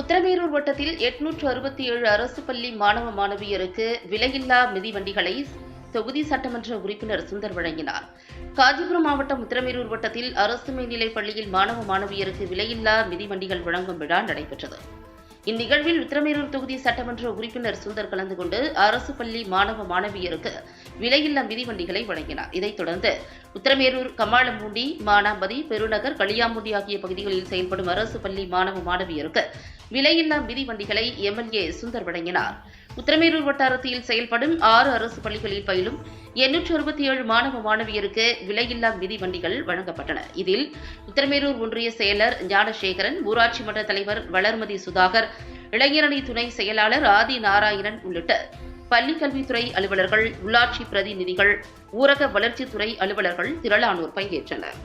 உத்தரமேரூர் வட்டத்தில் எட்நூற்று அறுபத்தி ஏழு அரசு பள்ளி மாணவ மாணவியருக்கு விலையில்லா மிதிவண்டிகளை தொகுதி சட்டமன்ற உறுப்பினர் சுந்தர் வழங்கினார். காஞ்சிபுரம் மாவட்டம் உத்தரமேரூர் வட்டத்தில் அரசு மேல்நிலைப் பள்ளியில் மாணவ மாணவியருக்கு விலையில்லா மிதிவண்டிகள் வழங்கும் விழா நடைபெற்றது. இந்நிகழ்வில் உத்திரமேரூர் தொகுதி சட்டமன்ற உறுப்பினர் சுந்தர் கலந்து கொண்டு அரசு பள்ளி மாணவ மாணவியருக்கு விலையில்லா மிதிவண்டிகளை வழங்கினார். இதைத் தொடர்ந்து உத்திரமேரூர் கம்மாளம்பூண்டி மானாம்பதி பெருநகர் களியாம்பூண்டி ஆகிய பகுதிகளில் செயல்படும் அரசு பள்ளி மாணவ மாணவியருக்கு விலையில்லா மிதிவண்டிகளை எம்எல்ஏ சுந்தர் வழங்கினார். உத்தரமேரூர் வட்டாரத்தில் செயல்படும் ஆறு அரசு பள்ளிகளில் பயிலும் எண்ணூற்று அறுபத்தி ஏழு மாணவ மாணவியருக்கு விலையில்லா மிதிவண்டிகள் வழங்கப்பட்டன. இதில் உத்தரமேரூர் ஒன்றிய செயலர் ஞானசேகரன் ஊராட்சி மன்ற தலைவர் வளர்மதி சுதாகர் இளைஞரணி துணை செயலாளர் ஆதி நாராயணன் உள்ளிட்ட பள்ளிக் கல்வித்துறை அலுவலர்கள் உள்ளாட்சி பிரதிநிதிகள் ஊரக வளர்ச்சித்துறை அலுவலர்கள் திரளானோர் பங்கேற்றனர்.